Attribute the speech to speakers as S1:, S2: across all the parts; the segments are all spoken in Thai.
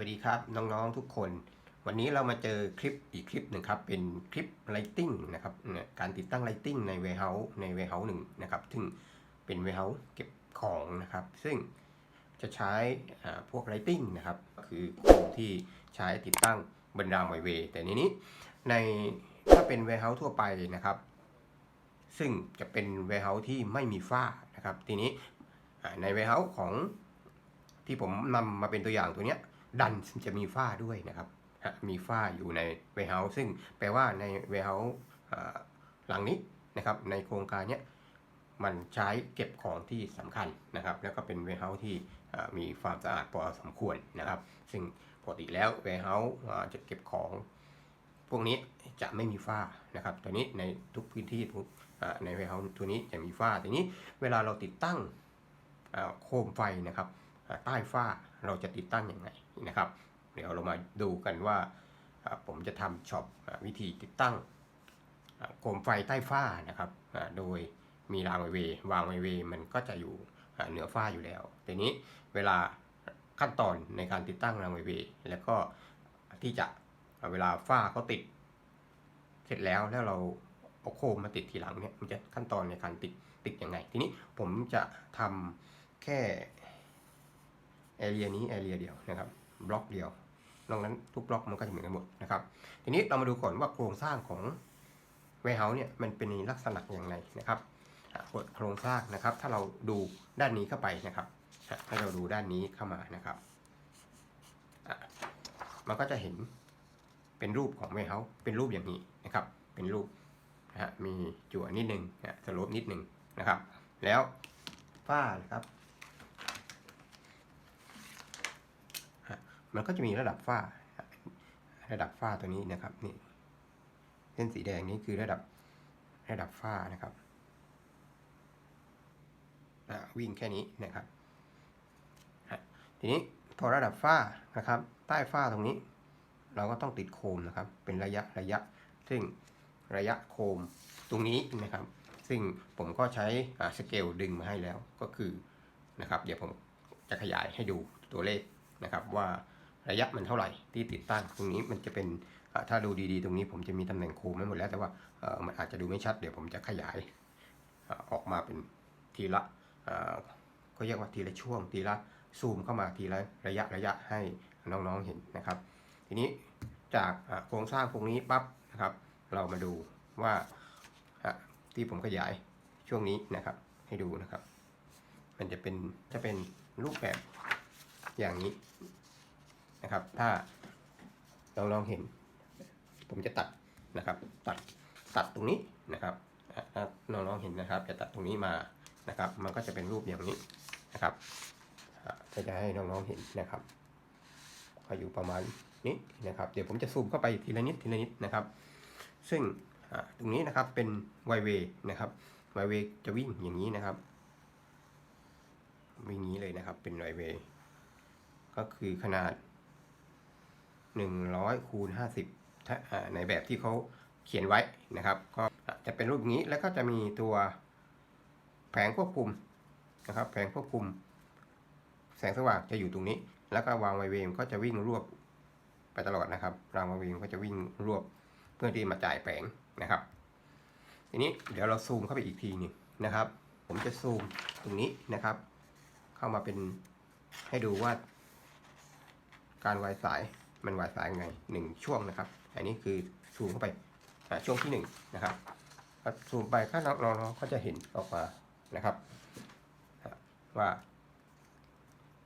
S1: วัสดีครับน้องๆทุกคน วันนี้เรามาเจอคลิปอีกคลิปหนึ่งครับ เป็นคลิป Lighting นะครับการติดตั้ง Lighting ใน Warehouse ใน Warehouse หนึ่งนะครับ ซึ่งเป็น Warehouse เก็บของนะครับ ซึ่งจะใช้พวก Lighting นะครับ คือโครงที่ใช้ติดตั้งบนรางไวเวแต่ในนี้ในถ้าเป็น Warehouse ทั่วไปนะครับ ซึ่งจะเป็น Warehouse ที่ไม่มีฝ้านะครับ ทีนี้ใน Warehouse ของที่ผมนำมาเป็นตัวอย่างตัวเนี้ย ดันจะมีฝ้าด้วยนะครับมีฝ้าอยู่ใน warehouse ซึ่งแปลว่าใน warehouse อ่าหลังนี้นะครับในโครงการเนี้ยมันใช้เก็บของที่สำคัญนะครับ แล้วก็เป็น warehouse ที่มีความสะอาดพอสมควรนะครับ ซึ่งปกติแล้ว warehouse อ่าจะเก็บของพวกนี้จะไม่มีฝ้านะครับตัวนี้ในทุกพื้นที่ทุกใน warehouse ตัวนี้จะมีฝ้าทีนี้เวลาเราติดตั้งโคมไฟนะครับ ใต้ฝ้าเราจะติดตั้งยังไงนะครับ เดี๋ยวเรามาดูกันว่าผมจะทำช็อปวิธีติดตั้งโคมไฟใต้ฝ้านะครับ โดยมีรางไวเววางไวเวมันก็จะอยู่เหนือฝ้าอยู่แล้วทีนี้เวลาขั้นตอนในการติดตั้งรางไวเวแล้วก็ที่จะเวลาฝ้าเขาติด เสร็จแล้วแล้วเราเอาโคมมาติดทีหลังเนี่ยมันจะขั้นตอนในการติดติดยังไง ทีนี้ผมจะทำแค่ แอเรียนี้แอเรียเดียวนะครับบล็อกเดียวนอกนั้นทุกบล็อกมันก็จะเหมือนกันหมดนะครับ ทีนี้เรามาดูก่อนว่าโครงสร้างของ warehouse เนี่ยมันเป็นลักษณะอย่างไรนะครับกดโครงสร้างนะครับ ถ้าเราดูด้านนี้เข้าไปนะครับถ้าเราดูด้านนี้เข้ามานะครับมันก็จะเห็นเป็นรูปของ warehouse เป็นรูปอย่างนี้นะครับ เป็นรูปนะฮะมีจั่วนิดนึงนะสโลปนิดนึงนะครับ แล้วฝ้านะครับ มันก็จะมีระดับฝ้า ระดับฝ้าตัวนี้นะครับนี่เส้นสีแดงนี้คือระดับระดับฝ้านะครับวิ่งแค่นี้นะครับทีนี้พอระดับฝ้านะครับ ใต้ฝ้าตรงนี้ เราก็ต้องติดโคมนะครับ เป็นระยะระยะ ซึ่งระยะโคมตรงนี้นะครับ ซึ่งผมก็ใช้สเกลดึงมาให้แล้วก็คือนะครับ เดี๋ยวผมจะขยายให้ดูตัวเลขนะครับว่า ระยะมันเท่าไหร่ที่ติดตั้งตรงนี้มันจะเป็นถ้าดูดีๆ ตรงนี้ผมจะมีตำแหน่งโคมไม่หมดแล้วแต่ว่ามันอาจจะดูไม่ชัดเดี๋ยวผมจะขยายออกมาเป็นทีละก็เรียกว่าทีละช่วงทีละซูมเข้ามาทีละระยะระยะให้น้องๆเห็นนะครับ ทีนี้จากโครงสร้างตรงนี้ปั๊บนะครับ เรามาดูว่าที่ผมขยายช่วงนี้นะครับ ให้ดูนะครับ มันจะเป็นจะเป็นรูปแบบอย่างนี้ นะครับ ถ้าเราลองเห็น ผมจะตัดนะครับ ตัดตัดตรงนี้นะครับอะถ้าน้องๆเห็นนะครับ จะตัดตรงนี้มานะครับ มันก็จะเป็นรูปอย่างนี้นะครับอะก็จะให้น้องๆเห็นนะครับก็อยู่ประมาณนี้นะครับ เดี๋ยวผมจะซูมเข้าไปทีละนิดทีละนิดนะครับ ซึ่งตรงนี้นะครับเป็นไวเวนะครับไวเวจะวิ่งอย่างนี้นะครับวิ่งอย่างนี้เลยนะครับเป็นไวเวก็คือขนาด 100คูณ50ถ้าอ่าในแบบที่เขาเขียนไว้นะครับ ก็จะเป็นรูปนี้แล้วก็จะมีตัวแผงควบคุมนะครับแผงควบคุม แสงสว่างจะอยู่ตรงนี้ แล้วก็วางไวเวมก็จะวิ่งรวบไปตลอดนะครับรางไวเวมก็จะวิ่งรวบเพื่อที่มาจ่ายแผงนะครับ ทีนี้เดี๋ยวเราซูมเข้าไปอีกทีหนึงนะครับ ผมจะซูมตรงนี้นะครับ เข้ามาเป็นให้ดูว่าการวายสาย มันวายสายยังไงหนึ่งช่วงนะครับ อันนี้คือซูมเข้าไปช่วงที่หนึ่งนะครับซูมไปก็น้องๆก็จะเห็นออกมานะครับ ว่า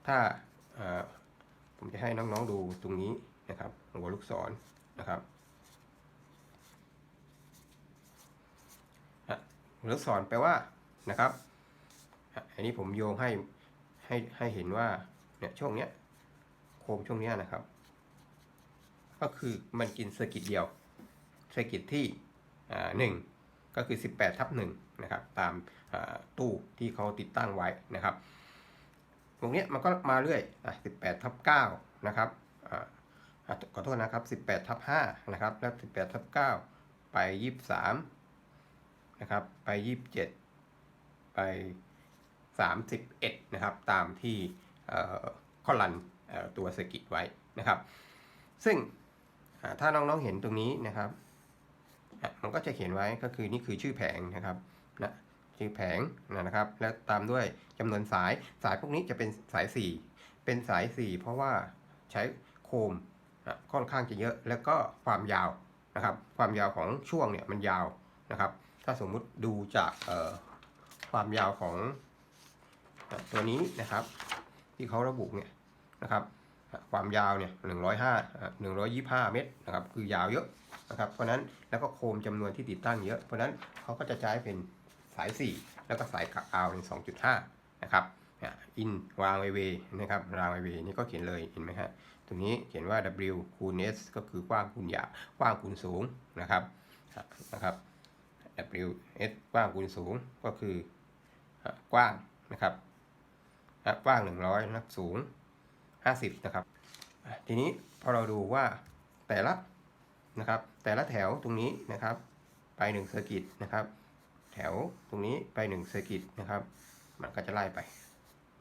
S1: ถ้าผมจะให้น้องๆดูตรงนี้นะครับหัวลูกศรนะครับหัวลูกศรแปลว่านะครับ อันนี้ผมโยงให้ให้ให้เห็นว่าเนี่ยช่วงเนี้ยโคมช่วงเนี้ยนะครับ ก็คือมันกินเซอร์กิตเดียวเซอร์กิตที่หนึ่งก็คือ 18ทับหนึ่งนะครับตามตู้ที่เขาติดตั้งไว้นะครับตรงนี้มันก็มาเรื่อยอะ18ทับ9นะครับอ่าขอโทษนะครับ18ทับ5นะครับแล้ว 18ทับ9ไป 23นะครับไป 27 ไป 31นะครับตามที่ข้อรันตัวสกิตไว้นะครับ ซึ่ง ถ้าน้องๆเห็นตรงนี้นะครับมันก็จะเขียนไว้ก็คือนี่คือชื่อแผงนะครับนะชื่อแผงนะครับ แล้วตามด้วยจำนวนสายสายพวกนี้จะเป็นสาย 4 เป็นสาย 4 เพราะว่าใช้โคมอะค่อนข้างจะเยอะ แล้วก็ความยาวนะครับ ความยาวของช่วงเนี่ยมันยาวนะครับ ถ้าสมมุติดูจากเอ่อความยาวของตัวนี้นะครับ ที่เขาระบุเนี่ยนะครับ ความยาวเนี่ยหนึ่งร้อยห้าหนึ่งร้อยยี่ห้าเมตรนะครับคือยาวเยอะนะครับเพราะนั้นแล้วก็โคมจำนวนที่ติดตั้งเยอะ เพราะนั้นเขาก็จะใช้เป็นสาย 4 แล้วก็สายกักอาวเป็น2.5นะครับอินวางไวเวนะครับรางไวเวนี่ก็เขียนเลยเห็นไหมฮะตรงนี้เขียนว่า W คูณ S ก็คือกว้างคูณยาวกว้างคูณสูงนะครับนะครับ W S กว้างคูณสูงก็คือกว้างนะครับกว้าง 100นักสูง 50 นะครับ ทีนี้พอเราดูว่าแต่ละนะครับแต่ละแถวตรงนี้นะครับ ไป1เซอร์กิตนะครับ แถวตรงนี้ไป1เซอร์กิตนะครับ มันก็จะไล่ไป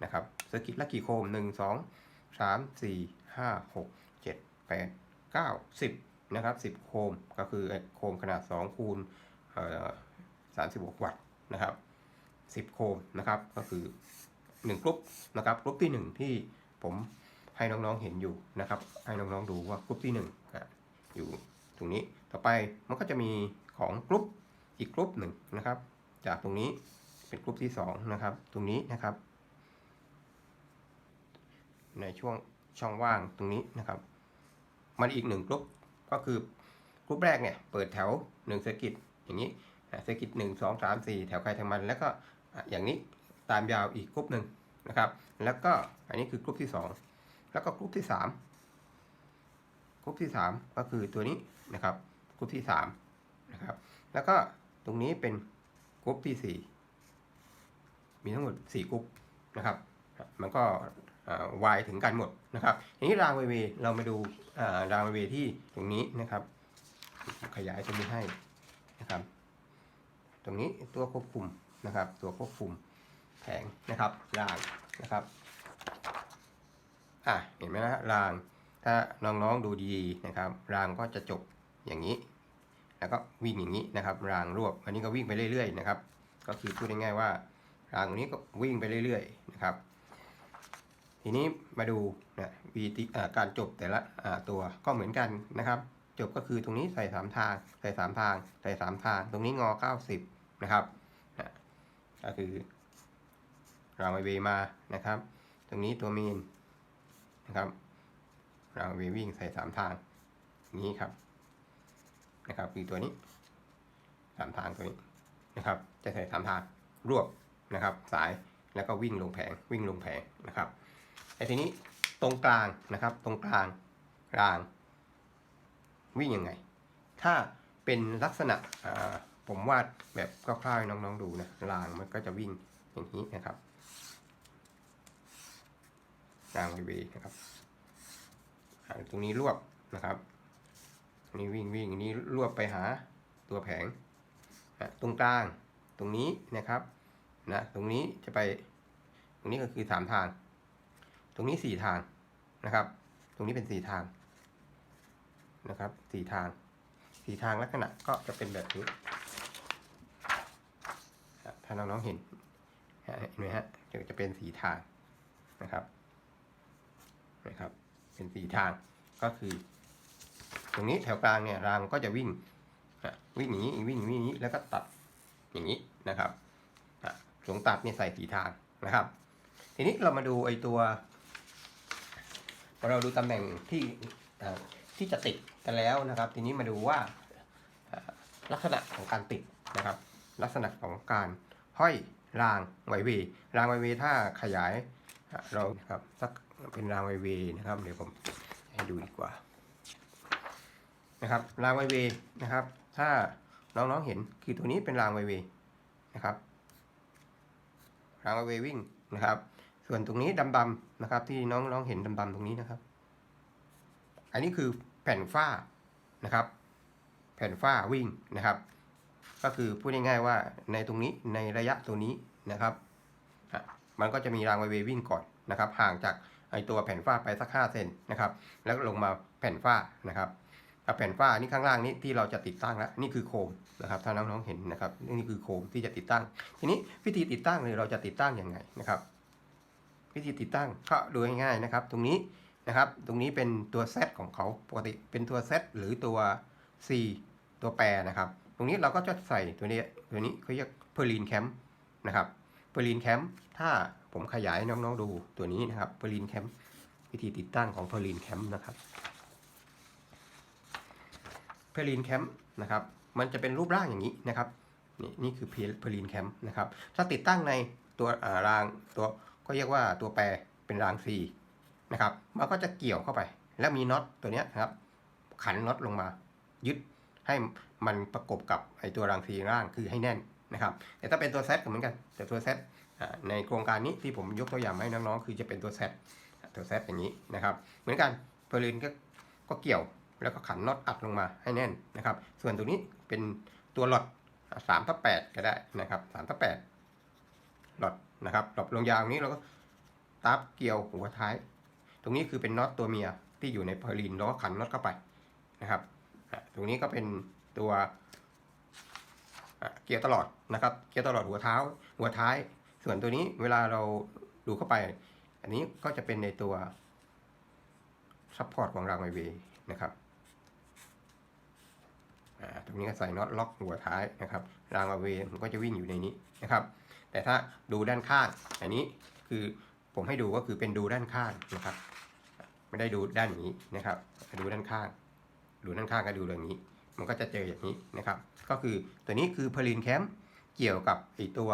S1: นะครับเซอร์กิตละกี่โคม 1 2 3 4 5 6 7 8 9 10นะครับ10 โคมก็คือโคมขนาด 2 คูณ36 วัตต์นะครับ10 โคมนะครับก็คือ 1 กรุ๊ปนะครับกรุ๊ปที่ 1 ที่ผม ให้น้องๆเห็นอยู่นะครับ ให้น้องๆดูว่ากรุ๊ปที่1อะอยู่ตรงนี้ต่อไปมันก็จะมีของกรุ๊ปอีกกรุ๊ปหนึ่งนะครับ จากตรงนี้เป็นกรุ๊ปที่2นะครับ ตรงนี้นะครับ ในช่วงช่องว่างตรงนี้นะครับ มันอีกหนึ่งกรุ๊ปก็คือกรุ๊ปแรกเนี่ยเปิดแถว1เซอร์กิตอย่างนี้เซอร์กิตหนึ่งสองสามสี่แถวใครแถวมัน แล้วก็อย่างนี้ตามยาวอีกกรุ๊ปหนึ่งนะครับ แล้วก็อันนี้คือกรุ๊ปที่สอง แล้วก็กรุ๊ปที่สามกรุ๊ปที่สามก็คือตัวนี้นะครับกรุ๊ปที่สามนะครับ แล้วก็ตรงนี้เป็นกรุ๊ปที่สี่มีทั้งหมดสี่กรุ๊ปนะครับ มันก็วายถึงกันหมดนะครับทีนี้รางไวเวเรามาดูารางไวเวที่ตรงนี้นะครับ ขยายตรงนี้ให้นะครับ ตรงนี้ตัวควบคุมนะครับ ตัวควบคุมแผงนะครับรางนะครับ อะเห็นไหมนะราง ถ้าน้องๆดูดีๆนะครับ รางก็จะจบอย่างนี้ แล้วก็วิ่งอย่างนี้นะครับ รางรวบ อันนี้ก็วิ่งไปเรื่อย ๆ นะครับ ก็คือพูดง่ายๆว่า รางตรงนี้ก็วิ่งไปเรื่อย ๆ นะครับ ทีนี้มาดูนะวีติการจบแต่ละตัวก็เหมือนกันนะครับจบก็คือตรงนี้ใส่สามทาง ใส่สามทาง ใส่สามทาง ตรงนี้งอ 90 นะครับนะก็คือรางไวเวย์มานะครับ ตรงนี้ตัวมีน นะครับเราเววิ่งใส่สามทางนี้ครับนะครับคือตัวนี้สามทางตัวนี้นะครับ จะใส่สามทางรวบนะครับ สายแล้วก็วิ่งลงแผงวิ่งลงแผงนะครับไอ้ทีนี้ตรงกลางนะครับ ตรงกลางราง วิ่งยังไง ถ้าเป็นลักษณะผมวาดแบบคร่าวๆให้น้องๆดูนะรางมันก็จะวิ่งอย่างนี้นะครับางไวเวย์นะครับตรงนี้รวบนะครับอันนี้วิ่งวิ่งอันนี้รวบไปหาตัวแผงตรงกลางตรงนี้นะครับนะตรงนี้จะไปตรงนี้ก็คือสามทาง ตรงนี้สี่ทางนะครับ ตรงนี้เป็นสี่ทางนะครับสี่ทางสี่ทางลักษณะก็จะเป็นแบบนี้ถ้าน้องๆเห็นเห็นไหมฮะจะจะเป็นสีทางนะครับ นะครับเป็นสีทางก็คือ ตรงนี้แถวกลางเนี่ยรางก็จะวิ่งวิ่งอย่างนี้วิ่งวิ่งนี้แล้วก็ตัดอย่างนี้นะครับอะตรงตัดเนี่ยใส่สีทางนะครับ ทีนี้เรามาดูไอ้ตัวเราดูตำแหน่งที่ที่จะติดกันแล้วนะครับ ทีนี้มาดูว่าลักษณะของการติดนะครับ ลักษณะของการห้อยรางไวเวรางไวเวถ้าขยายเราครับสัก เป็นรางไวเวยนะครับ เดี๋ยวผมให้ดูดีกว่านะครับรางไวเวยนะครับ ถ้าน้องๆเห็นคือตัวนี้เป็นรางไวเวยนะครับรางไวเวยวิ่งนะครับ ส่วนตรงนี้ดำๆนะครับ ที่น้องๆเห็นดำๆตรงนี้นะครับ อันนี้คือแผ่นฝ้านะครับ แผ่นฝ้าวิ่งนะครับ ก็คือพูดง่ายๆว่าในตรงนี้ในระยะตัวนี้นะครับมันก็จะมีรางไวเวยวิ่งก่อนนะครับ ห่างจาก ไอตัวแผ่นฝ้าไปสัก5เซนนะครับแล้วก็ลงมาแผ่นฝ้านะครับถ้าแผ่นฝ้านี่ข้างล่างนี้ที่เราจะติดตั้งแล้วนี่คือโคมนะครับถ้าน้องๆเห็นนะครับนี่คือโคมที่จะติดตั้ง ทีนี้วิธีติดตั้งเลยเราจะติดตั้งยังไงนะครับวิธีติดตั้งก็ดูง่ายๆนะครับ ตรงนี้นะครับตรงนี้เป็นตัว Z ของเขาปกติเป็นตัว Z หรือตัว C ตัวแปรนะครับ ตรงนี้เราก็จะใส่ตัวนี้ตัวนี้เขาเรียก Perlin Camp นะครับ Perlin Camp ถ้า ผมขยายให้น้องๆดูตัวนี้นะครับ Perlin Camp วิธีติดตั้งของ Perlin Camp นะครับ Perlin Camp นะครับ มันจะเป็นรูปร่างอย่างนี้นะครับ นี่นี่คือ Perlin Camp นะครับ ถ้าติดตั้งในตัวอ่ารางตัวก็เรียกว่าตัวแปรเป็นราง C นะครับ มันก็จะเกี่ยวเข้าไป แล้วมีน็อตตัวนี้นะครับ ขันน็อตลงมา ยึดให้มันประกบกับไอตัวราง C ล่างคือให้แน่นนะครับ แต่ถ้าเป็นตัว Z ก็เหมือนกัน แต่ตัว Z อ่า ในโครงการนี้ที่ผมยกตัวอย่างมาให้น้องๆ คือจะเป็นตัว Z ตัว Z อย่างนี้นะครับ เหมือนกันเพลินก็ก็เกี่ยวแล้วก็ขันน็อตอัดลงมาให้แน่นนะครับ ส่วนตัวนี้เป็นตัวหลอดสามทับแปดก็ได้นะครับสามทับแปดหลอดนะครับหลอดลงยาวนี้เราก็ตับเกี่ยวหัวท้าย ตรงนี้คือเป็นน็อตตัวเมียที่อยู่ในเพลินแล้วก็ขันน็อตเข้าไปนะครับตรงนี้ก็เป็นตัวเกี่ยร์ตลอดนะครับ เกี่ยร์ตลอดหัวเท้าหัวท้าย ส่วนตัวนี้เวลาเราดูเข้าไป อันนี้ก็จะเป็นในตัวซัพพอร์ตของรางไวเวย์นะครับอ่าตรงนี้ก็ใส่น็อตล็อกหัวท้ายนะครับ รางไวเวย์มันก็จะวิ่งอยู่ในนี้นะครับ แต่ถ้าดูด้านข้าง อันนี้คือผมให้ดูก็คือเป็นดูด้านข้างนะครับ ไม่ได้ดูด้านนี้นะครับ ดูด้านข้าง ดูด้านข้างก็ดูอย่างนี้ มันก็จะเจออย่างนี้นะครับ ก็คือตัวนี้คือพลินแคมเกี่ยวกับไอตัว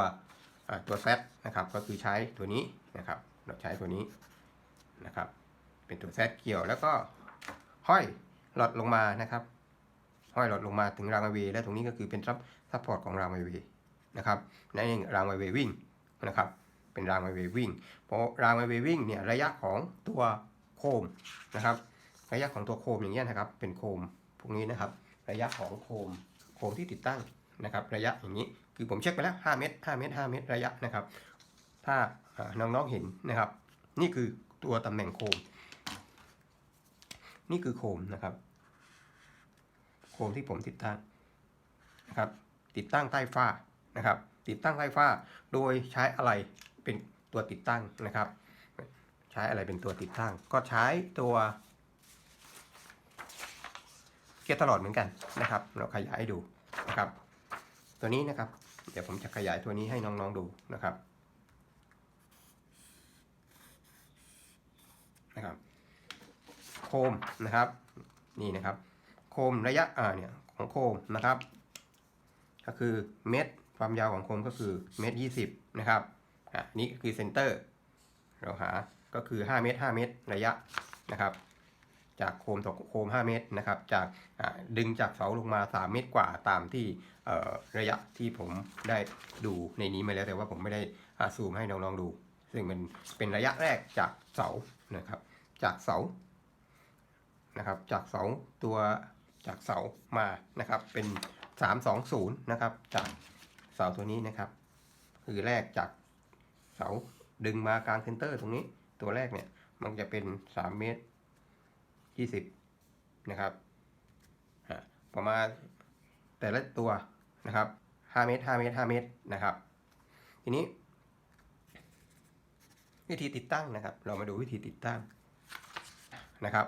S1: ตัวแซนะครับก็คือใช้ตัวนี้นะครับ เราใช้ตัวนี้นะครับ เป็นตัวแซเกี่ยวแล้วก็ห้อยหลอดลงมานะครับ ห้อยหลอดลงมาถึงรางไวเวและตรงนี้ก็คือเป็นซับซัพพอร์ตของรางไวเวนะครับนั่นเองรางไวเววิ่งนะครับ เป็นรางไวเววิ่ง เพราะรางไวเววิ่งเนี่ยระยะของตัวโคมนะครับ ระยะของตัวโคมอย่างเงี้ยนะครับ เป็นโคมพวกนี้นะครับ ระยะของโคมโคมที่ติดตั้งนะครับ ระยะอย่างนี้ คือผมเช็คไปแล้ว 5 เมตร 5 เมตร 5 เมตรระยะนะครับ ถ้าน้องๆเห็นนะครับ นี่คือตัวตำแหน่งโคม นี่คือโคมนะครับ โคมที่ผมติดตั้งนะครับ ติดตั้งใต้ฝ้านะครับ ติดตั้งใต้ฝ้า โดยใช้อะไรเป็นตัวติดตั้งนะครับ ใช้อะไรเป็นตัวติดตั้ง ก็ใช้ตัวเกียร์ตลอดเหมือนกันนะครับ เราขยายให้ดูนะครับ ตัวนี้นะครับ เดี๋ยวผมจะขยายตัวนี้ให้น้องๆดูนะครับนะครับโคมนะครับนี่นะครับโคมระยะอ่าเนี่ยของโคมนะครับ ก็คือเมตรความยาวของโคมก็คือเมตรยี่สิบนะครับอะนี่คือเซนเตอร์เราหาก็คือ 5 เมตร 5 เมตร ระยะนะครับ จากโคมต่อโคม 5 เมตรนะครับ จากดึงจากเสาลงมา 3 เมตรกว่าตามที่ระยะที่ผมได้ดูในนี้มาแล้วแต่ว่าผมไม่ได้ซูมให้น้องๆดู ซึ่งมันเป็นระยะแรกจากเสานะครับ จากเสานะครับ จากเสาตัวจากเสามานะครับ เป็น 320 นะครับ จากเสาตัวนี้นะครับ คือแรกจากเสาดึงมากลางเซนเตอร์ตรงนี้ตัวแรกเนี่ยมันจะเป็น 3 เมตร 20 นะครับประมาณแต่ละตัวนะครับ5เมตร5เมตร5เมตรนะครับ ทีนี้ วิธีติดตั้งนะครับ เรามาดูวิธีติดตั้งนะครับ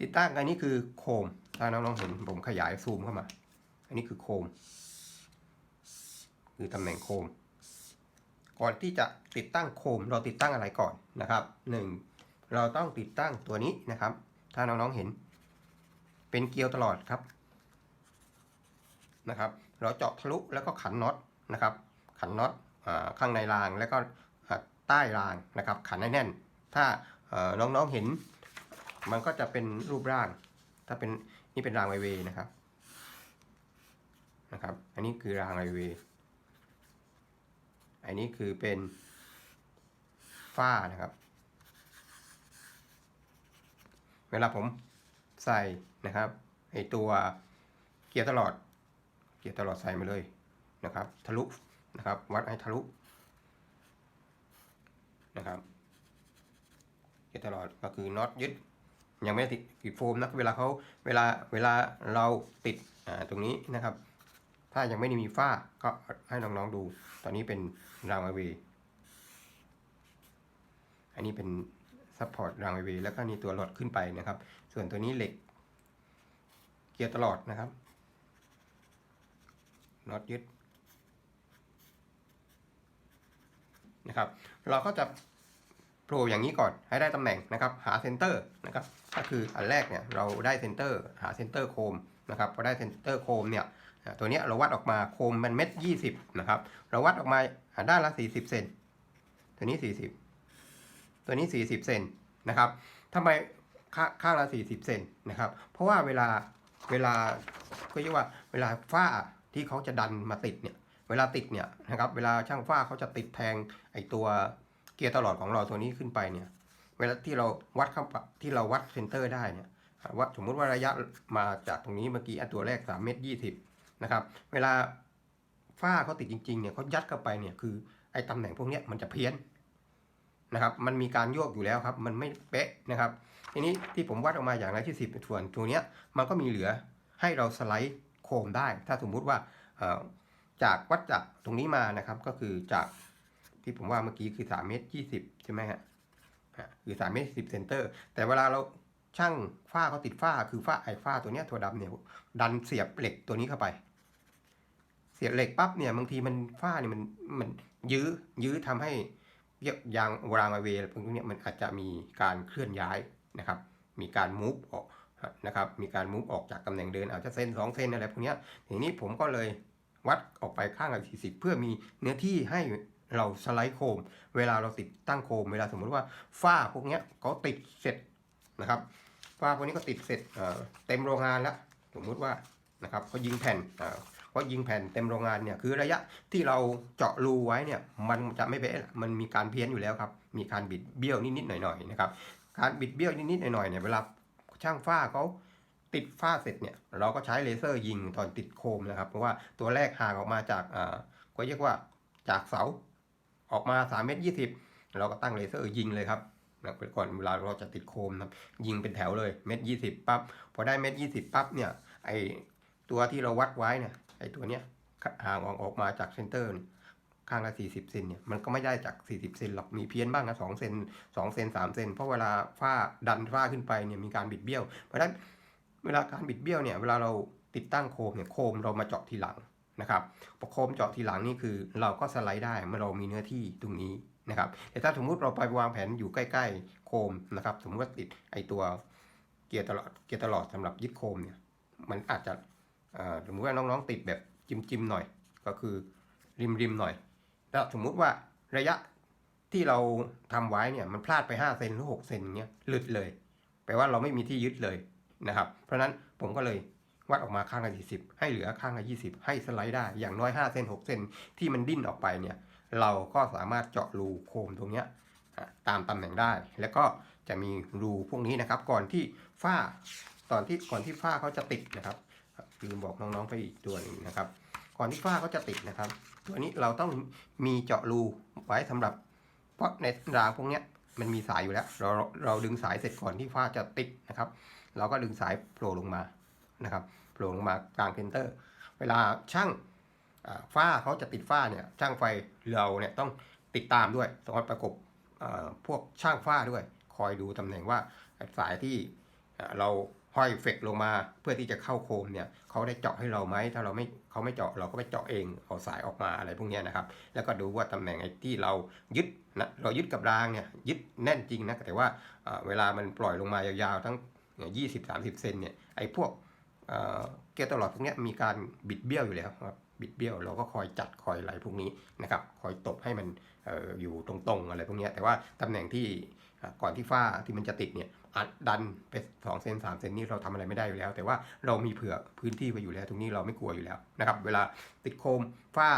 S1: ติดตั้งอันนี้คือโคม ถ้าน้องๆเห็นผมขยายซูมเข้ามา อันนี้คือโคม คือตำแหน่งโคม ก่อนที่จะติดตั้งโคมเราติดตั้งอะไรก่อนนะครับหนึ่งเราต้องติดตั้งตัวนี้นะครับ ถ้าน้องๆเห็น เป็นเกลียวตลอดครับนะครับ เราเจาะทะลุแล้วก็ขันน็อตนะครับ ขันน็อตอข้างในรางแล้วก็ใต้รางนะครับ ขันให้แน่น ถ้าน้องๆเห็น มันก็จะเป็นรูปร่าง ถ้าเป็นนี่เป็นรางไวเวยนะครับนะครับ อันนี้คือรางไวเวยอันนี้คือเป็นฝ้านะครับ เวลาผมใส่นะครับไอตัวเกียร์ตลอด เกียร์ตลอดใส่มาเลยนะครับ ทะลุนะครับ วัดให้ทะลุนะครับเกียร์ตลอดก็คือน็อตยึดยังไม่ติดติดโฟมนะเวลาเขาเวลาเวลาเราติดตรงนี้นะครับ ถ้ายังไม่ได้มีฝ้าก็ให้น้องๆดู ตอนนี้เป็นรางอเวอันนี้เป็น ซัพพอร์ตรางไอเวแล้วก็นี่ตัวหลอดขึ้นไปนะครับ ส่วนตัวนี้เหล็ก เกียร์ตลอดนะครับน็อตยึดนะครับ เราก็จะโผล่อย่างนี้ก่อนให้ได้ตำแหน่งนะครับ หาเซนเตอร์นะครับ ก็คืออันแรกเนี่ยเราได้เซนเตอร์ หาเซนเตอร์โคมนะครับพอได้เซนเตอร์โคมเนี่ยตัวนี้เราวัดออกมาโคมมันเม็ดยี่สิบนะครับ เราวัดออกมาอ่าด้านละสี่สิบเซนตัวนี้สี่สิบ ตัวนี้สี่สิบเซนนะครับทำไมข้าข้างละสี่สิบเซนนะครับ เพราะว่าเวลาเวลาก็เรียกว่าเวลาฝ้าที่เขาจะดันมาติดเนี่ย เวลาติดเนี่ยนะครับ เวลาช่างฝ้าเขาจะติดแทงไอตัวเกียร์ตลอดของเราตัวนี้ขึ้นไปเนี่ย เวลาที่เราวัดเข้าที่เราวัดเซนเตอร์ได้เนี่ยว่าสมมุติว่าระยะมาจากตรงนี้เมื่อกี้อันตัวแรก3เมตร20นะครับ เวลาฝ้าเขาติดจริงๆเนี่ยเขายัดเข้าไปเนี่ยคือไอ้ตำแหน่งพวกนี้มันจะเพี้ยน นะครับ มันมีการโยกอยู่แล้วครับ มันไม่เป๊ะนะครับ ทีนี้ที่ผมวัดออกมาอย่างไรที่10ส่วนตัวเนี้ยมันก็มีเหลือให้เราสไลด์โคมได้ ถ้าสมมุติว่าจากวัดจากตรงนี้มานะครับ ก็คือจากที่ผมว่าเมื่อกี้คือ3เมตร20 ใช่ไหมฮะคือ3เมตร10เซนเตอร์ แต่เวลาเราช่างฝ้าเขาติดฝ้า คือฝ้าไอ้ฝ้าตัวเนี้ยถั่วดำเนี่ยดันเสียบเหล็กตัวนี้เข้าไป เสียบเหล็กปั๊บเนี่ยบางทีมันฝ้าเนี่ยมันมันยื้อยื้อทำให้ เรียกยางรางไอเวย์พวกนี้มันอาจจะมีการเคลื่อนย้ายนะครับ มีการมูฟออกนะครับ มีการมูฟออกจากตำแหน่งเดินอาจจะเซนสองเซนอะไรพวกนี้ทีนี้ผมก็เลยวัดออกไปข้างละ40 เพื่อมีเนื้อที่ให้เราสไลด์โคม เวลาเราติดตั้งโคม เวลาสมมุติว่าฝ้าพวกนี้เขาติดเสร็จนะครับฝ้าพวกนี้ก็ติดเสร็จเเต็มโรงงานแล้ว สมมุติว่านะครับเขายิงแผ่น เอ่อเขายิงแผ่นเต็มโรงงานเนี่ยคือระยะที่เราเจาะรูไว้เนี่ยมันจะไม่เป๊ะมันมีการเพี้ยนอยู่แล้วครับมีการบิดเบี้ยวนิดๆหน่อยๆนะครับการบิดเบี้ยวนิดๆหน่อยๆเนี่ยเวลาช่างฝ้าเขาติดฝ้าเสร็จเนี่ยเราก็ใช้เลเซอร์ยิงตอนติดโคมนะครับ เพราะว่าตัวแรกห่างออกมาจากอ่าก็เรียกว่าจากเสาออกมา3เมตร20 เราก็ตั้งเลเซอร์ยิงเลยครับนะไปก่อนเวลาเราจะติดโคมนะยิงเป็นแถวเลยเมตร20ปั๊บพอได้เมตร20ปั๊บเนี่ยไอตัวที่เราวัดไว้เนี่ย ไอ้ตัวเนี้ยห่างออกออกมาจากเซนเตอร์ข้างละ40เซนเนี่ยมันก็ไม่ได้จาก40เซนหรอกมีเพี้ยนบ้างนะ2เซน2เซน3เซนเพราะเวลาฝ้าดันฝ้าขึ้นไปเนี่ยมีการบิดเบี้ยว เพราะฉะนั้นเวลาการบิดเบี้ยวเนี่ยเวลาเราติดตั้งโคมเนี่ยโคมเรามาเจาะทีหลังนะครับพอโคมเจาะทีหลังนี่คือเราก็สไลด์ได้เมื่อเรามีเนื้อที่ตรงนี้นะครับแต่ถ้าสมมุติเราไปวางแผนอยู่ใกล้ ๆ โคมนะครับสมมติว่าติดไอตัวเกียร์ตลอดเกียร์ตลอดสำหรับยึดโคมเนี่ยมันอาจจะ สมมติว่าน้องๆติดแบบจิมๆหน่อย ก็คือริมๆหน่อย แล้วสมมุติว่าระยะที่เราทำไว้เนี่ยมันพลาดไป5เซนหรือ6เซนเงี้ยหลุดเลย แปลว่าเราไม่มีที่ยึดเลยนะครับ เพราะฉะนั้นผมก็เลยวัดออกมาข้างละ20ให้เหลือข้างละ20 ให้สไลด์ได้อย่างน้อย5เซน6เซนที่มันดิ้นออกไปเนี่ยเราก็สามารถเจาะรูโคมตรงเนี้ยตามตำแหน่งได้ แล้วก็จะมีรูพวกนี้นะครับ ก่อนที่ฝ้าตอนที่ก่อนที่ฝ้าเขาจะติดนะครับ ลืมบอกน้องๆไปอีกตัวหนึงนะครับ ก่อนที่ฝ้าเขาจะติดนะครับ ตัวนี้เราต้องมีเจาะรูไว้สำหรับ เพราะในรางพวกนี้มันมีสายอยู่แล้ว เราเราดึงสายเสร็จก่อนที่ฝ้าจะติดนะครับ เราก็ดึงสายโผล่ลงมานะครับโผล่ลงมากลางเพนเตอร์ เวลาช่างฝ้าเขาจะติดฝ้าเนี่ยช่างไฟเราเนี่ยต้องติดตามด้วยต้องประกบพวกช่างฝ้าด้วย คอยดูตำแหน่งว่าสายที่เรา ห้อยเฟกลงมาเพื่อที่จะเข้าโคมเนี่ยเขาได้เจาะให้เราไหมถ้าเราไม่เขาไม่เจาะเราก็ไปเจาะเองเอาสายออกมาอะไรพวกนี้นะครับ แล้วก็ดูว่าตำแหน่งไอ้ที่เรายึดนะเรายึดกับรางเนี่ยยึดแน่นจริงนะแต่ว่าเวลามันปล่อยลงมายาวๆ ทั้งยี่สิบสามสิบเซนเนี่ยไอ้พวกเกียร์ตลอดพวกนี้มีการบิดเบี้ยวอยู่แล้วครับบิดเบี้ยวเราก็คอยจัดคอยอะไรพวกนี้นะครับคอยตบให้มันออยู่ตรงๆอะไรพวกนี้แต่ว่าตำแหน่งที่ก่อนที่ฝ้าที่มันจะติดเนี่ย อัดดันไปสองเซนสามเซนนี่เราทำอะไรไม่ได้อยู่แล้ว แต่ว่าเรามีเผื่อพื้นที่ไว้อยู่แล้ว ตรงนี้เราไม่กลัวอยู่แล้วนะครับ เวลาติดโคมฝ้า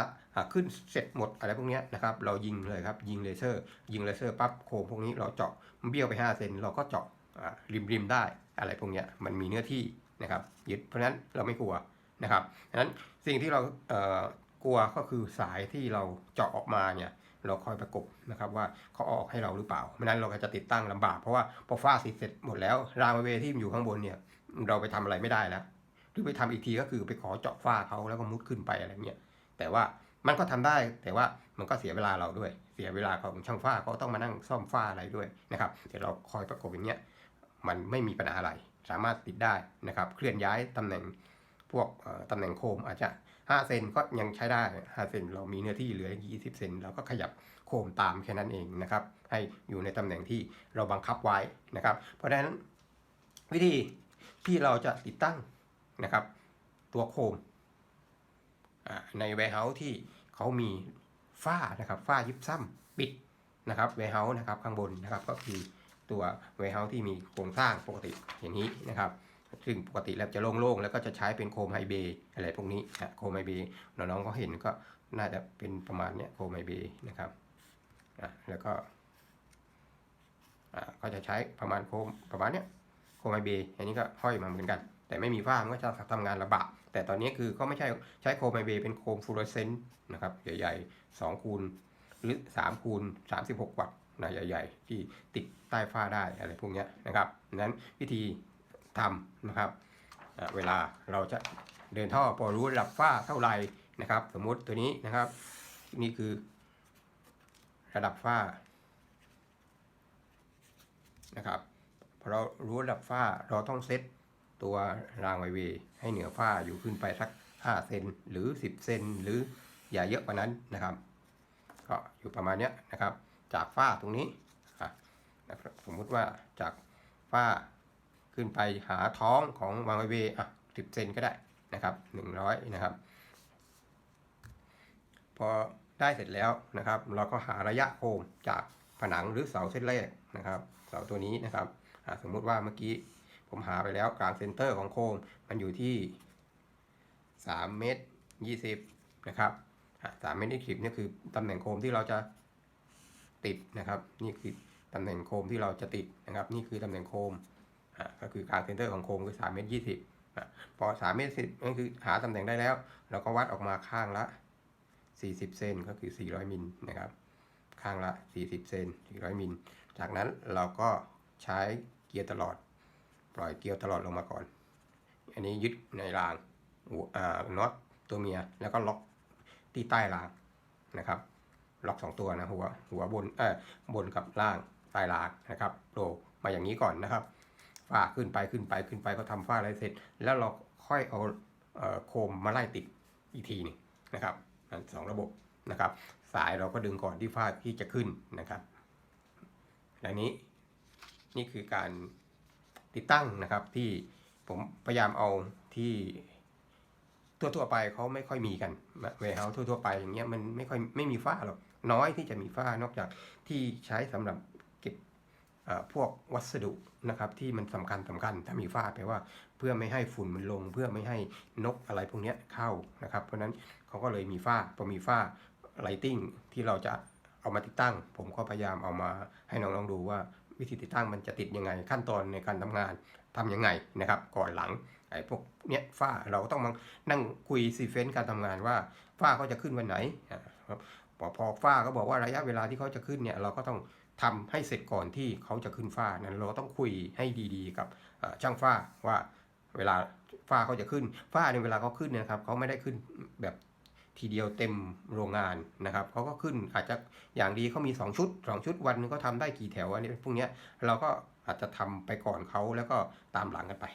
S1: ขึ้นเสร็จหมดอะไรพวกนี้นะครับ เรายิงเลยครับ ยิงเลเซอร์ ยิงเลเซอร์ปั๊บโคมพวกนี้เราเจาะเบี้ยวไป5เซนเราก็เจาะอะริมๆได้อะไรพวกนี้มันมีเนื้อที่นะครับยึดเพราะฉะนั้นเราไม่กลัวนะครับฉะนั้นสิ่งที่เราเอ่อกลัวก็คือสายที่เราเจาะออกมาเนี่ย เราคอยประกบนะครับว่าเขาออกให้เราหรือเปล่าไม่นั้นเราก็จะติดตั้งลำบากเพราะว่าพอฝ้าติดเสร็จหมดแล้วรางเวที่มันอยู่ข้างบนเนี่ยเราไปทำอะไรไม่ได้แล้วหรือไปทำอีกทีก็คือไปขอเจาะฝ้าเขาแล้วก็มุดขึ้นไปอะไรเงี้ยแต่ว่ามันก็ทำได้แต่ว่ามันก็เสียเวลาเราด้วย เสียเวลาของช่างฝ้าเขาต้องมานั่งซ่อมฝ้าอะไรด้วยนะครับแต่เราคอยประกบอย่างเงี้ยมันไม่มีปัญหาอะไร สามารถติดได้นะครับ เคลื่อนย้ายตำแหน่งพวกตำแหน่งโคมอาจจะ 5เซนก็ยังใช้ได้5เซนเรามีเนื้อที่เหลือ20เซนเราก็ขยับโคมตามแค่นั้นเองนะครับให้อยู่ในตำแหน่งที่เราบังคับไว้นะครับ เพราะฉะนั้นวิธีที่เราจะติดตั้งนะครับตัวโคมใน warehouse ที่เขามีฝ้านะครับฝ้ายิบซ้ำปิดนะครับ warehouse นะครับข้างบนนะครับก็คือตัว warehouse ที่มีโครงสร้างปกติอย่างนี้นะครับ ซึ่งปกติแล้วจะโล่งๆ แล้วก็จะใช้เป็นโคมไฮเบย์อะไรพวกนี้โคมไฮเบย์น้องๆก็เห็นก็น่าจะเป็นประมาณเนี้ยโคมไฮเบย์นะครับอะแล้วก็อะก็จะใช้ประมาณโคมประมาณเนี้ยโคมไฮเบย์อันนี้ก็ห้อยมาเหมือนกัน แต่ไม่มีฝ้ามันก็จะทำงานลำบากแต่ตอนนี้คือเขาไม่ใช่ใช้โคมไฮเบย์เป็นโคมฟลูออเรสเซนต์นะครับใหญ่ๆ2คูณหรือ3คูณ36 วัตต์นะใหญ่ ๆ ที่ติดใต้ฝ้าได้อะไรพวกนี้นะครับนั้นวิธี ทำนะครับเวลาเราจะเดินท่อพอรู้ระดับฝ้าเท่าไหร่นะครับ สมมุติตัวนี้นะครับ นี่คือ ระดับฝ้านะครับพอเรารู้ระดับฝ้าเราต้องเซตตัวรางไวเวให้เหนือฝ้าอยู่ขึ้นไปสัก 5 เซนหรือ 10 เซนหรืออย่าเยอะกว่านั้นนะครับ ก็อยู่ประมาณนี้นะครับ จากฝ้าตรงนี้อะนะครับสมมุติว่าจากฝ้า ขึ้นไปหาท้องของวางไวเวย์อะสิบเซนก็ได้นะครับหนึ่งร้อยนะครับ พอได้เสร็จแล้วนะครับ เราก็หาระยะโคมจากผนังหรือเสาเส้นแรกนะครับ เสาตัวนี้นะครับสมมุติว่าเมื่อกี้ผมหาไปแล้วกลางเซนเตอร์ของโคมมันอยู่ที่3เมตร20นะครับอะ3เมตร20นี่คือตำแหน่งโคมที่เราจะติดนะครับ นี่คือตำแหน่งโคมที่เราจะติดนะครับ นี่คือตำแหน่งโคม ก็คือกลางเซนเตอร์ของโคมคือ3เมตร20อะพอ3เมตร10นั่นคือหาตำแหน่งได้แล้ว เราก็วัดออกมาข้างละ 40 เซนก็คือ 400 มิลนะครับ ข้างละ 40 เซน400 มิล จากนั้นเราก็ใช้เกียร์ตลอด ปล่อยเกียร์ตลอดลงมาก่อน อันนี้ยึดในรางหัวน็อตตัวเมียแล้วก็ล็อกที่ใต้รางนะครับ ล็อกสองตัวนะหัวหัวบนเออบนกับล่างใต้รางนะครับโผล่มาอย่างนี้ก่อนนะครับ ฝ้าขึ้นไปขึ้นไปขึ้นไปก็ทำฝ้าอะไรเสร็จ แล้วเราค่อยเอาโคมมาไล่ติดอีกทีหนึงนะครับอันสองระบบนะครับ สายเราก็ดึงก่อนที่ฝ้าที่จะขึ้นนะครับและนี้นี่คือการติดตั้งนะครับที่ผมพยายามเอาที่ทั่วๆไปเขาไม่ค่อยมีกันเวเฮาทั่วๆไปอย่างเงี้ยมันไม่ค่อยไม่มีฝ้าหรอกน้อยที่จะมีฝ้านอกจากที่ใช้สำหรับ พวกวัสดุนะครับที่มันสำคัญสำคัญถ้ามีฝ้าแปลว่าเพื่อไม่ให้ฝุ่นมันลง เพื่อไม่ให้นกอะไรพวกนี้เข้านะครับ เพราะฉะนั้นเขาก็เลยมีฝ้าพอมีฝ้าไลติ้งที่เราจะเอามาติดตั้ง ผมก็พยายามเอามาให้น้องๆดูว่าวิธีติดตั้งมันจะติดยังไง ขั้นตอนในการทำงานทำยังไงนะครับ ก่อนหลังไอ้พวกเนี้ยฝ้าเราก็ต้องมานั่งคุยซีเฟนต์การทำงานว่าฝ้าเขาจะขึ้นวันไหนครับพอฝ้าก็บอกว่าระยะเวลาที่เขาจะขึ้นเนี่ยเราก็ต้อง ทำให้เสร็จก่อนที่เขาจะขึ้นฝ้านั้นเราต้องคุยให้ดีๆ กับช่างฝ้าว่าเวลาฝ้าเขาจะขึ้นฝ้าในเวลาเขาขึ้นนะครับเขาไม่ได้ขึ้นแบบทีเดียวเต็มโรงงานนะครับเขาก็ขึ้นอาจจะอย่างดีเขามี 2 ชุด 2 ชุดวันหนึงเขาทำได้กี่แถวอันนี้พวกเนี้ยเราก็อาจจะทำไปก่อนเขาแล้วก็ตามหลังกันไป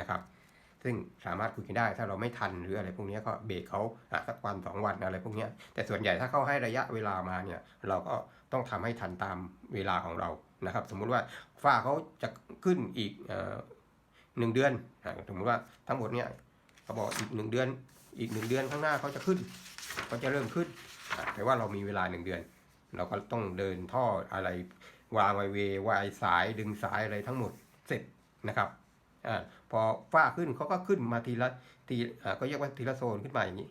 S1: นะครับซึ่งสามารถคุยกันได้ถ้าเราไม่ทันหรืออะไรพวกเนี้ยก็เบรกเขาสักวันสองวันอะไรพวกเนี้ยแต่ส่วนใหญ่ถ้าเขาให้ระยะเวลามาเนี่ยเราก็ ต้องทำให้ทันตามเวลาของเรานะครับ สมมุติว่าฝ้าเขาจะขึ้นอีกหนึ่งเดือนอะสมมุติว่าทั้งหมดเนี่ยเขาบอกอีกหนึ่งเดือน อีกหนึ่งเดือนข้างหน้าเขาจะขึ้นเขาจะเริ่มขึ้นแต่ว่าเรามีเวลาหนึ่งเดือน เราก็ต้องเดินท่ออะไรวางไวเววายสายดึงสายอะไรทั้งหมดเสร็จนะครับอ่าพอฝ้าขึ้นเขาก็ขึ้นมาทีละทีอ่าก็เรียกว่าทีละโซนขึ้นมาอย่างนี้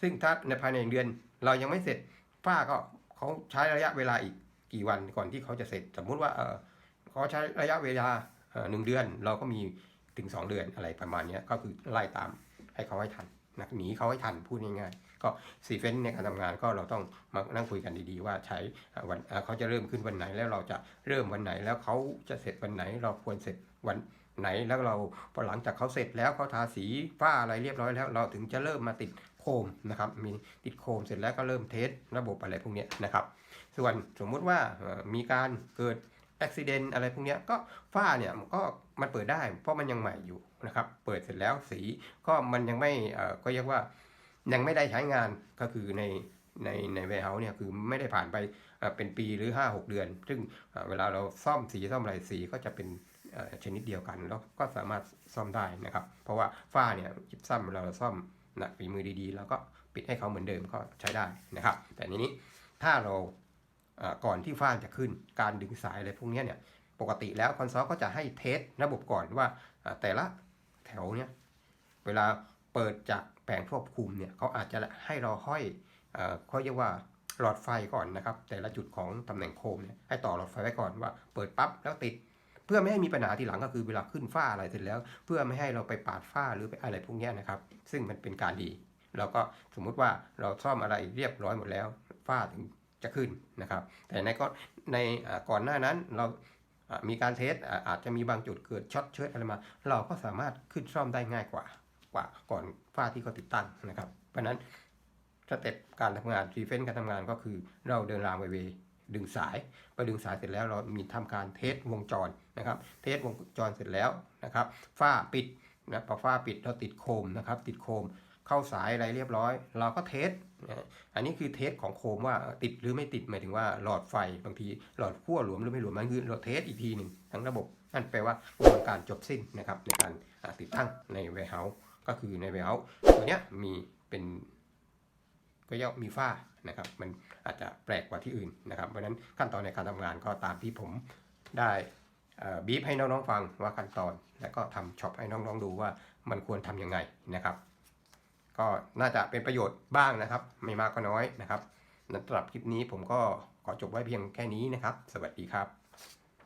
S1: ซึ่งถ้าในภายในหนึ่งเดือน เรายังไม่เสร็จฝ้าก็ เขาใช้ระยะเวลาอีกกี่วันก่อนที่เขาจะเสร็จ สมมุติว่าเขาใช้ระยะเวลาหนึ่งเดือน เราก็มีถึง 2 เดือนอะไรประมาณนี้ก็คือไล่ตามให้เขาให้ทันนะหนีเขาให้ทันพูดง่ายๆก็ซีเฟนในการทำงานก็เราต้องมานั่งคุยกันดีๆ ว่าใช้วันเขาจะเริ่มขึ้นวันไหนแล้วเราจะเริ่มวันไหนแล้วเขาจะเสร็จวันไหน เราควรเสร็จวันไหนแล้วเราพอหลังจากเขาเสร็จแล้วเขาทาสีฝ้าอะไรเรียบร้อยแล้ว เราถึงจะเริ่มมาติด โคมนะครับมีติดโคมเสร็จแล้วก็เริ่มเทสระบบอะไรพวกนี้นะครับส่วนสมมุติว่ามีการเกิดอุบิเหตุอะไรพวกนี้ก็ฝ้าเนี่ยมันก็มันเปิดได้ เพราะมันยังใหม่อยู่นะครับเปิดเสร็จแล้วสีก็มันยังไม่เอ่อก็เรียกว่ายังไม่ได้ใช้งานก็คือในในในเวเฮาเนี่ยคือไม่ได้ผ่านไปเป็นปีหรือ 5-6 เดือน ซึ่งเเวลาเราซ่อมสีซ่อมอะไรสีก็จะเป็นชนิดเดียวกัน แล้วก็สามารถซ่อมได้นะครับ เพราะว่าฝ้าเนี่ยยิบซ้ำเวลาเราซ่อม นักฝีมือดีๆ แล้วก็ปิดให้เขาเหมือนเดิมก็ใช้ได้นะครับ แต่ทีนี้ถ้าเราก่อนที่ฟ้านจะขึ้นการดึงสายอะไรพวกนี้เนี่ยปกติแล้วคอนโซลก็จะให้เทสระบบก่อนว่าแต่ละแถวเนี่ยเวลาเปิดจากแผงควบคุมเนี่ยเขาอาจจะให้เราห้อยอ่าเขาเรียกว่าหลอดไฟก่อนนะครับ แต่ละจุดของตำแหน่งโคมเนี่ยให้ต่อหลอดไฟไว้ก่อนว่าเปิดปั๊บแล้วติด เพื่อไม่ให้มีปัญหาทีหลังก็คือเวลาขึ้นฝ้าอะไรเสร็จแล้ว เพื่อไม่ให้เราไปปาดฝ้าหรือไปอะไรพวกนี้นะครับ ซึ่งมันเป็นการดี เราก็สมมุติว่าเราซ่อมอะไรเรียบร้อยหมดแล้วฝ้าถึงจะขึ้นนะครับ แต่ในก็ในอ่าก่อนหน้านั้นเรามีการเทสอาจจะมีบางจุดเกิดช็อตเชิดอะไรมา เราก็สามารถขึ้นซ่อมได้ง่ายกว่ากว่าก่อนฝ้าที่เขาติดตั้งนะครับ เพราะนั้นสเต็ปการทำงานรีเฟนการทำงานก็คือเราเดินรางไปเว ดึงสายพอดึงสายเสร็จแล้วเรามีทำการเทสวงจรนะครับ เทสวงจรเสร็จแล้วนะครับฝ้าปิดนะพอฝ้าปิดเราติดโคมนะครับ ติดโคมเข้าสายอะไรเรียบร้อย เราก็เทสอันนี้คือเทสของโคมว่าติดหรือไม่ติดหมายถึงว่าหลอดไฟบางทีหลอดขั้วหลวมหรือไม่หลวมมันคือเราเทสอีกทีหนึ่งทั้งระบบนั่นแปลว่ากระบวนการจบสิ้นนะครับในการติดตั้งใน warehouse ก็คือใน warehouse ตัวเนี้ยมีเป็นก็ย่อมมีฝ้า นะครับ มันอาจจะแปลกกว่าที่อื่นนะครับ เพราะฉะนั้นขั้นตอนในการทำงานก็ตามที่ผมได้บีบให้น้องๆฟังว่าขั้นตอน แล้วก็ทำช็อปให้น้องๆดูว่ามันควรทำยังไงนะครับ ก็น่าจะเป็นประโยชน์บ้างนะครับ ไม่มากก็น้อยนะครับสำหรับคลิปนี้ผมก็ขอจบไว้เพียงแค่นี้นะครับ สวัสดีครับ